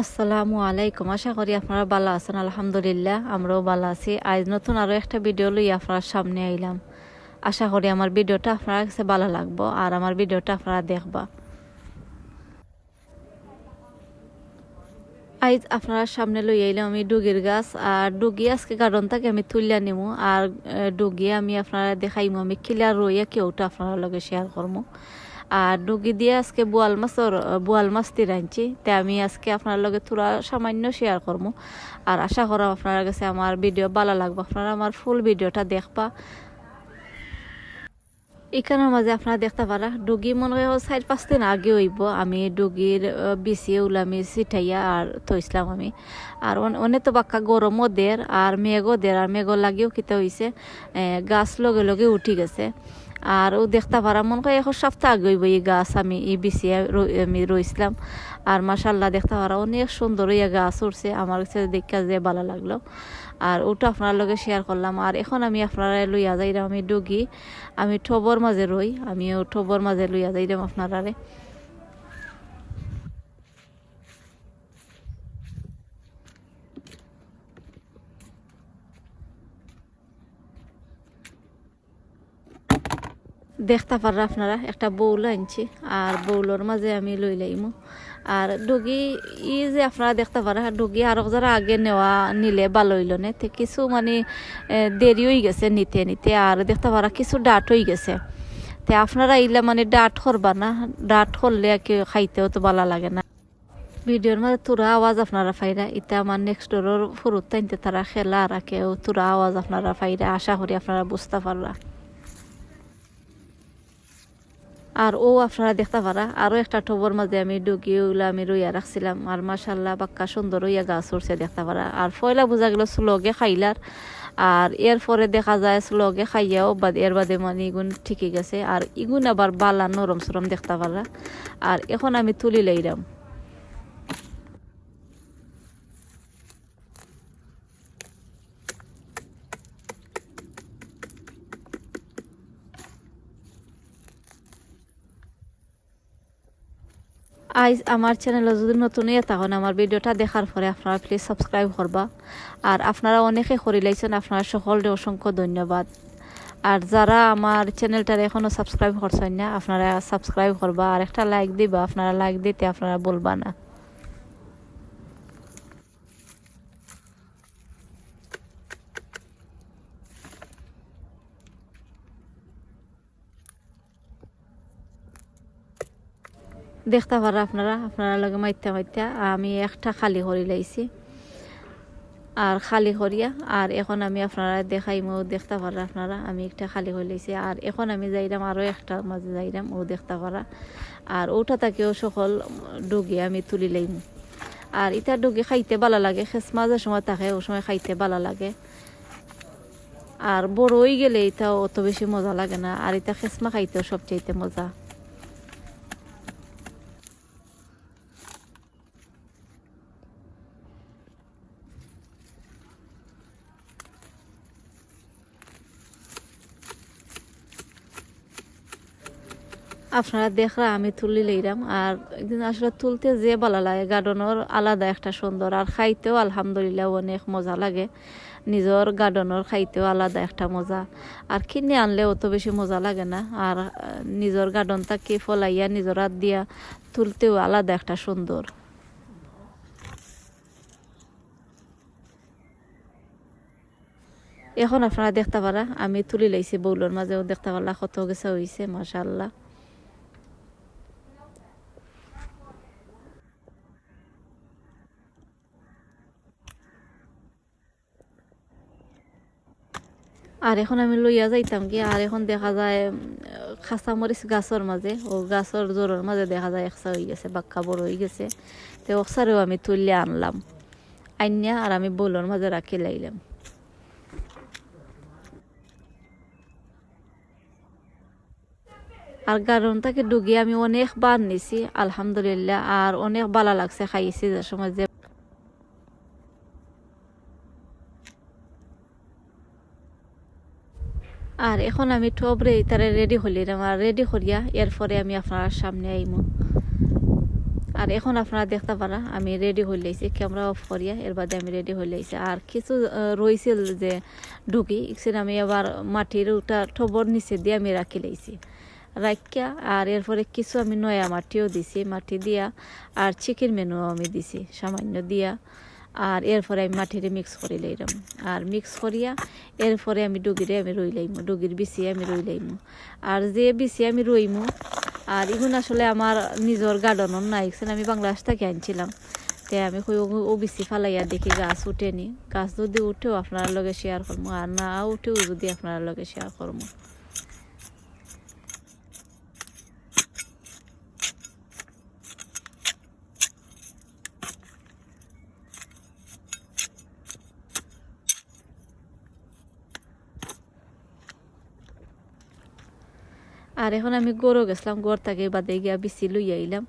আসসালামু আলাইকুম। আশা করি আপনারা ভালো আছেন, আলহামদুলিল্লাহ। আমরাও ভালো আছি। আজ নতুন আরও একটা ভিডিও লই আপনার সামনে আইলাম। আশা করি আমার ভিডিওটা আপনার কাছে ভালো লাগবো আর আমার ভিডিওটা আপনারা দেখবা। আজ আপনারা সামনে লই আইলাম আমি ডুগির গাছ। আর ডুগি আজকে গার্ডন থেকে আমি তুলিয়া নিমু। আর ডুগি আমি আপনারা দেখাইমু, আমি কিলা রইয়া কেউটা আপনারা লগে শেয়ার করব আর ডুগি দিয়ে আজকে বোয়াল মাছর বোয়াল মাছ তিরাইছি তে আমি আজকে আপনার লগে থোড়া সামান্য শেয়ার করব আর আশা করাম আপনার কাছে আমার ভিডিও ভালো লাগবে। আপনারা আমার ফুল ভিডিওটা দেখবা। এখানের মাঝে আপনারা দেখতে পারা ডুগি মনে হয় চার পাঁচ দিন আগে হইব। আমি ডুগির বিছিয়ে উলামি চিঠাইয়া আর থইছিলাম আমি। আর অনেক তো বাক্কা গরমও দের আর মেঘও দের আর মেঘও লাগিও কিতা হইছে। এ, গাছ লগে লগে উঠি গেছে। আর ও দেখতে পারা মনে করে এখন সপ্তাহ আগে এই গাছ আমি ই বিছিয়ে আমি রইছিলাম। আর মাসাল্লাহ দেখতে পারা অনেক সুন্দর ইয়া গাছ উঠছে আমার কাছে দেখা যে ভালো লাগল। আর ওটা আপনার লগে শেয়ার করলাম। আর এখন আমি আপনারা লইয়া যাইলাম আমি ডুগি। আমি ঠবর মাঝে রই। আমিও ঠবর মাঝে লইয়া যাইলাম আপনারারে। দেখতে পারা আপনারা, একটা বউল আনছি, আর বউলর মাঝে আমি লই লাইমু। আর ডুগি, ই যে আপনারা দেখতে পারা ডুগি আরও যারা আগে নেওয়া নিলে ভালো হইল নে, তে কিছু মানে দেরি হয়ে গেছে নিতে নিতে, আর দেখতে পারা কিছু ডাট হয়ে গেছে। তে আপনারা ইলে মানে ডাট করবা না, ডাট করলে কি খাইতেও তো ভালো লাগে না। ভিডিওর মাঝে তোরা আওয়াজ আপনারা পাইরা ইটা আমার নেক্সট ডোরের ফুরুত টাইনতে তারা খেলা কেউ তোরা আওয়াজ আপনারা পাইরা আশা করি আপনারা বুঝতে পাররা। আর ও আপনারা দেখতে পারা। আরও একটা টবর মাঝে আমি ডুগি ওগুলো আমি রইয়া রাখছিলাম। আর মাসাল্লাহ বাক্কা সুন্দর হইয়া গাছ উঠছে দেখতে পারা। আর ফয়লা বোঝা গেলো স্লোগে খাইলার। আর এরপরে দেখা যায় স্লোগে খাইয়াও বাদ এর বাদে মানে ইগুন ঠিকই গেছে। আর ইগুন আবার বালা নরম সরম দেখতে পারা। আর এখন আমি তুলি লইলাম। আইজ আমার চ্যানেলে যদি নতুন ইয়ে তখন আমার ভিডিওটা দেখার পরে আপনারা প্লিজ সাবস্ক্রাইব করবা। আর আপনারা অনেকে করে লাইছেন আপনারা সকলকে অসংখ্য ধন্যবাদ। আর যারা আমার চ্যানেলটার এখনও সাবস্ক্রাইব করছেন না, আপনারা সাবস্ক্রাইব করবা। আর একটা লাইক দিবা, আপনারা লাইক দিতে আপনারা বলবা না। দেখতে পারা আপনারা আপনারা লগে মাইতে মাইতে আমি একটা খালি করি লাইছি। আর খালি করিয়া আর এখন আমি আপনারা দেখাইমো, দেখতে পারা আপনারা, আমি একটা খালি করে লাইছি। আর এখন আমি যাইলাম আরও একটা মাঝে যাইলাম ও দেখতে পারা। আর ওটা তাকেও সকল ডুগি আমি তুলি লাইম। আর ইটা ডুগি খাইতে ভালো লাগে, খেস মাঝে সময় থাকে ও সময় খাইতে ভালো লাগে। আর বড় হয়ে গেলে এটা অত বেশি মজা লাগে না, আর এটা খেসমা খাইতেও সবচাইতে মজা। আপনারা দেখরা, আমি তুলি লইলাম আর একদিন আসলে তুলতে যে ভালো লাগে, গার্ডেনের আলাদা একটা সুন্দর। আর খাইতেও আলহামদুলিল্লাহ অনেক মজা লাগে। নিজের গার্ডেনের খাইতেও আলাদা একটা মজা। আর কিনে আনলে অত বেশি মজা লাগে না। আর নিজের গার্ডেন থাকি ফলাইয়া নিজের হাত দিয়া তুলতেও আলাদা একটা সুন্দর। এখন আপনারা দেখতে পারা, আমি তুলি লাইছি বউলোর মাঝেও দেখতে পারলা, কত গেছে হইছে মাশাল্লাহ আর এখন আমি লইয়া যাইতাম কি আর এখন দেখা যায় উম, খাসা মরিচ গাছর মাঝে ও গাছর জোরের মাঝে দেখা যায় একসা হয়ে গেছে বাক্কা বড় হয়ে গেছে। তো অক্সারেও আমি তুললে আনলাম। আইনিয়া আর আমি বউলোর মাঝে রাখি লাইলাম। আর গার্ডনটাকে ডুগি আমি অনেক বার নিছি আলহামদুলিল্লাহ। আর অনেক ভালো লাগছে খাইছি যে সময় যে আর এখন আমি টবরে তারে রেডি হলিলাম আর রেডি করিয়া এরপরে আমি আপনার সামনে আইমু। আর এখন আপনারা দেখতে পারা আমি রেডি হয়ে লাইছি ক্যামেরা অফ করিয়া এর বাদে আমি রেডি হয়ে লাইছি। আর কিছু আহ, রইছিল যে ঢুকি ইকসিন আমি আবার মাটির ওটা ঠবর নিচে দিয়ে আমি রাখি লাইছি। রাখিয়া আর এরপরে কিছু আমি নয়া মাটিও দিছি মাটি দিয়া আর চিকেন মেনুও আমি দিছি সামান্য দিয়া। আর এরপরে আমি মাটিরে মিক্স করে লইলাম। আর মিক্স করিয়া এরপরে আমি ডুগিরে আমি রই লাইমু, ডুগির বিছি আমি রই লাইমু। আর যে বিছি আমি রইমু, আর এগুলো আসলে আমার নিজের গার্ডেনও নাই এখানে আমি বাংলাদেশ থেকে আনছিলাম। তে আমি ও বিছি ফালাইয়া দেখি গাছ উঠেনি। গাছ যদি উঠেও আপনার লগে শেয়ার করব আর না উঠেও যদি আপনার লগে শেয়ার করব আর এখন আমি গরু গেছিলাম গড় থেকে বাদে গিয়া বিচি লই আইলাম।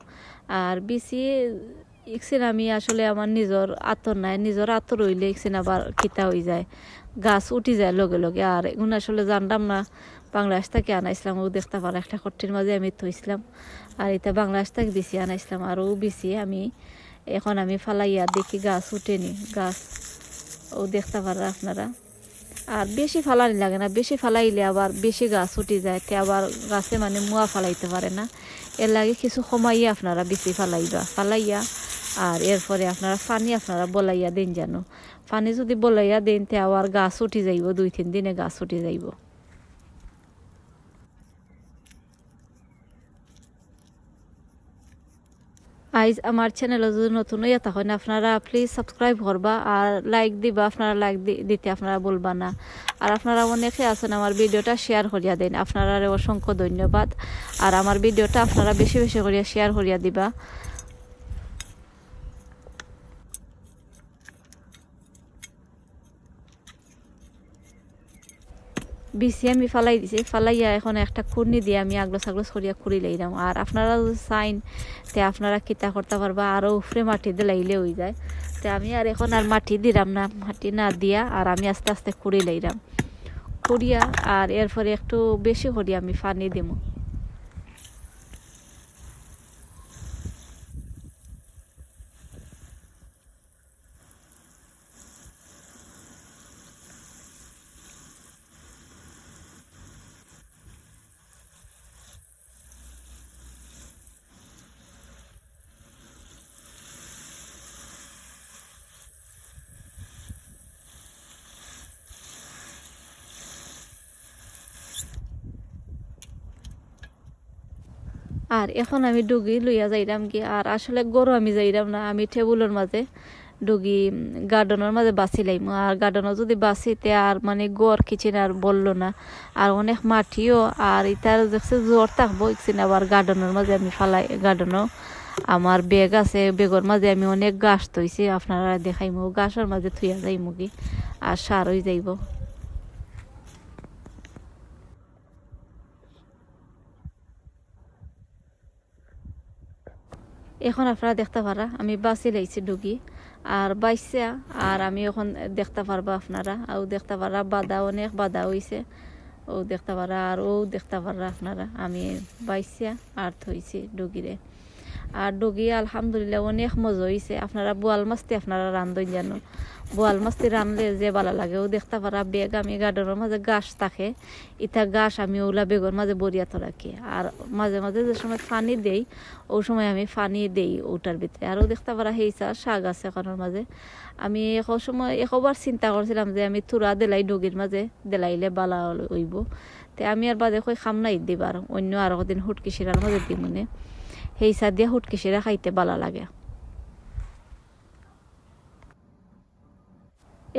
আর বিচি, ইকসিন আমি আসলে আমার নিজের আতর নাই, নিজের আতর হইলে ইকসিন আবার কিতা হয়ে যায়, গাছ উঠি যায় লগে লগে। আর এগুলো আসলে জানতাম না বাংলাদেশ থেকে আনাইছিলাম, ও দেখতে পারা একটা কঠিন মাঝে আমি থইছিলাম। আর এটা বাংলাদেশ থেকে বিচি আনাইছিলাম, আর ও বিচি আমি, এখন আমি ফালাইয়া দেখি গাছ উঠেনি, গাছ ও দেখতে পারা আপনারা। আর বেশি ফালানি লাগে না, বেশি ফালাইলে আবার বেশি গাছ উঠে যায়, তে আবার গাছে মানে মুয়া ফালাইতে পারে না। এর লাগে কিছু সময়ই আপনারা বেশি ফালাইবা, ফালাইয়া আর এরপরে আপনারা পানি আপনারা বলাইয়া দিন জানো পানি যদি বলাইয়া দিন, তে আবার গাছ উঠে যাইব, দুই তিন দিনে গাছ উঠে যাইব। আইজ আমার চ্যানেলে যদি নতুন হইয়া তখন আপনারা প্লিজ সাবস্ক্রাইব করবা আর লাইক দিবা। আপনারা লাইক দিতে আপনারা বলবা না। আর আপনারা অনেকে আছেন, আমার ভিডিওটা শেয়ার করিয়া দেন। আপনারা অসংখ্য ধন্যবাদ। আর আমার ভিডিওটা আপনারা বেশি বেশি করিয়া শেয়ার করিয়া দিবা। বিসি আমি ফালাই দিছি, ফালাইয়া এখন একটা খুরনি দিয়ে আমি আগলো সাগলো সরিয়া খুঁড়ি লাইলাম আর আপনারা চাইন, তে আপনারা কিতা করতে পারবা আরও উফরে মাটি দিয়ে লাইলে হয়ে যায়। তে আমি আর এখন আর মাটি দিলাম না, মাটি না দিয়া আর আমি আস্তে আস্তে খুঁড়ি লাইলাম খুঁড়িয়া আর এরপরে একটু বেশি করি আমি, পানি দিমু। আর এখন আমি ডুগি লইয়া যাইরাম কি আর আসলে গরু আমি যাইরাম না, আমি টেবুলের মাঝে ডুগি গার্ডেনের মাঝে বাঁচি লাইম। আর গার্ডেনও যদি বাঁচিতে আর মানে গড় কিচেন আর বলল না, আর অনেক মাটিও, আর ইতার দেখছে জ্বর থাকব ইকছিন আবার গার্ডেনের মাঝে আমি ফালাই, গার্ডেনও আমার বেগ আছে বেগর মাঝে আমি অনেক গাছ থইছি, আপনারা দেখাইমু গাছের মাঝে থুইয়া যাইমু কি আর সার হয়ে যাইব। এখন আপনারা দেখতে পারা, আমি বাসে লাইছি ডুগি আর বাইসা, আর আমি এখন দেখতে পারবা আপনারা আর দেখতে পারা বাদা অনেক বাদা হইছে, ও দেখতে পারা, আর ও দেখতে পারা আপনারা, আমি বাইসা, আর থইছি ডুগিরে আর ডুগি, আলহামদুলিল্লাহ অনেক মজা হয়েছে আপনারা বোয়াল মাছটি আপনারা রান্ধন জানো। বোয়াল মাছটি রানলে যে ভালো লাগে, ও দেখতে পারা বেগ, আমি গার্ডেনের মাঝে গাছ থাকে। ইটা গাছ আমি ওলা বেগর মাঝে বরিয়াত রাখি। আর মাঝে মাঝে যে সময় পানি দেই ওই সময় আমি পানি দেই ওটার ভিতরে। আরও দেখতে পারা সেইসা শাক আছে এখনের মাঝে। আমি এক সময় একবার চিন্তা করছিলাম যে আমি তুরা দেলাই ডগির মাঝে, দেলাইলে বালা হইব। তে আমি আর বাদে কই খাম নাই দিবার, অন্য আর দিন হুটকি শিরার মাঝে দিই মনে সেই চা দিয়া হুটকি শিরা খাইতে বালা লাগে।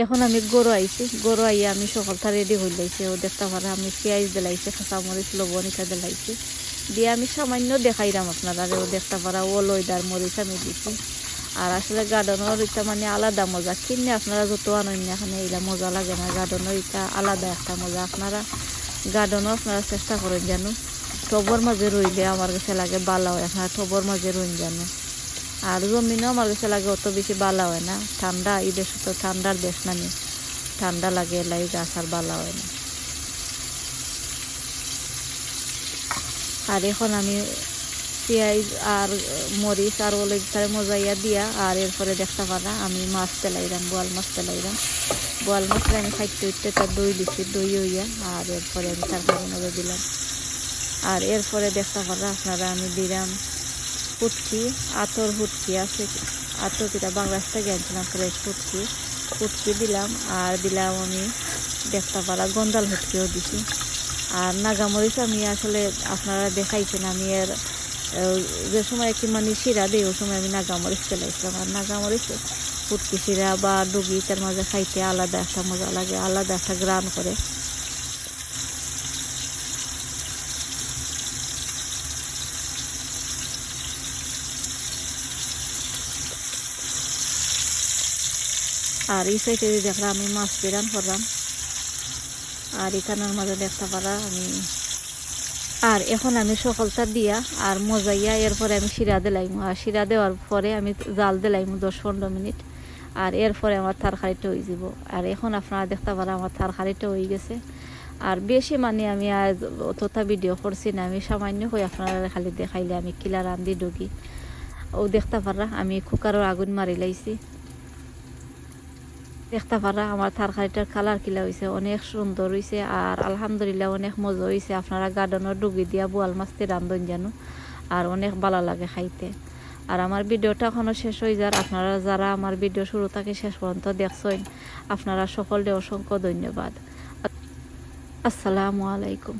এখন আমি গরু আইছি, গরু আইয়া আমি সকালটা রেডি হয়ে লাইছি। ও দেখতে পারা আমি পেঁয়াজ দিলাইছি কাঁচামরিচ লবণ ইটা দিলাইছি। দিয়ে আমি সামান্য দেখাই দেখাইলাম আপনারা ও দেখতে পারা ও লইদার মরিচ আমি দিছি। আর আসলে গার্ডেনের ইটা মানে আলাদা মজা। কিনে আপনারা যত আনন্দ এখানে এইলা মজা লাগে না। গার্ডেনের ইটা আলাদা একটা মজা। আপনারা গার্ডেনও আপনারা চেষ্টা করেন জানো টবর মাঝে রইলে আমার কাছে লাগে বালা হয় আপনারা টবর মাঝে রইন জানো আর জমিনও আমার কাছে লাগে অত বেশি বালা হয় না, ঠান্ডা, এই দেশে তো ঠান্ডার দেশ নামি ঠান্ডা লাগে এলাই গাছ আর বালা হয় না। আর এখন আমি পেঁয়াজ আর মরিচ আর ওলে তারে মজাইয়া দিয়া, আর এরপরে দেখতে পারা আমি মাছ তেলাইলাম বোয়াল মাছ তেলাইলাম বোয়াল মাছটা আমি খাইতে উঠতে তার দই দিছি, দই হইয়া, আর এরপরে আমি মজা দিলাম আর এরপরে দেখতে পারা আপনারা আমি দিলাম ফুটকি আতর ফুটকি আছে। আতর কিটা বাংলাদেশ থেকে আনছিলাম, ফ্রেশ ফুটকি ফুটকি দিলাম আর দিলাম আমি দেখতে পারা গন্দাল ফুটকিও দিছি। আর নাগামরিচ আমি আসলে আপনারা দেখাইছেন, আমি এর যে সময় কি মানে শিরা দিই, ওই সময় আমি নাগামরিচ চলাইছিলাম আর নাগামরিচ ফুটকি শিরা বা ডুগি তার মাঝে খাইতে আলাদা একটা মজা লাগে, আলাদা একটা গ্রান করে। আর এই সাইডে দেখলাম, আমি মাছ বিরান করলাম। আর এখানের মাঝে দেখতে পারা, আমি আর এখন আমি সকলটা দিয়া আর মজাইয়া এরপরে আমি শিরা দিলাইম। আর শিরা দেওয়ার পরে আমি জাল দিলাইম দশ পনেরো মিনিট। আর এরপরে আমার তরকারিটা হয়ে যাব। আর এখন আপনারা দেখতে পারা, আমার তরকারিটা হয়ে গেছে। আর বেশি মানে আমি আর অতটা ভিডিও করছি না। আমি সামান্য হয়ে আপনারা খালি দেখাইলে আমি কিলা রান্ধি ডুগি ও দেখতে পারা, আমি কুকারের আগুন মারি লাইছি। দেখতে পারা, আমার তরকারিটার কালার কিলা হয়েছে অনেক সুন্দর হয়েছে আর আলহামদুলিল্লাহ অনেক মজা হয়েছে আপনারা গার্ডেনের ডুগি দিয়া বোয়াল মাছটি রান্ধন জানো আর অনেক ভালো লাগে খাইতে। আর আমার ভিডিওটা এখনও শেষ হয়ে যার, আপনারা যারা আমার ভিডিও শুরু থেকে শেষ পর্যন্ত দেখছেন, আপনারা সকলে অসংখ্য ধন্যবাদ। আসসালামু আলাইকুম।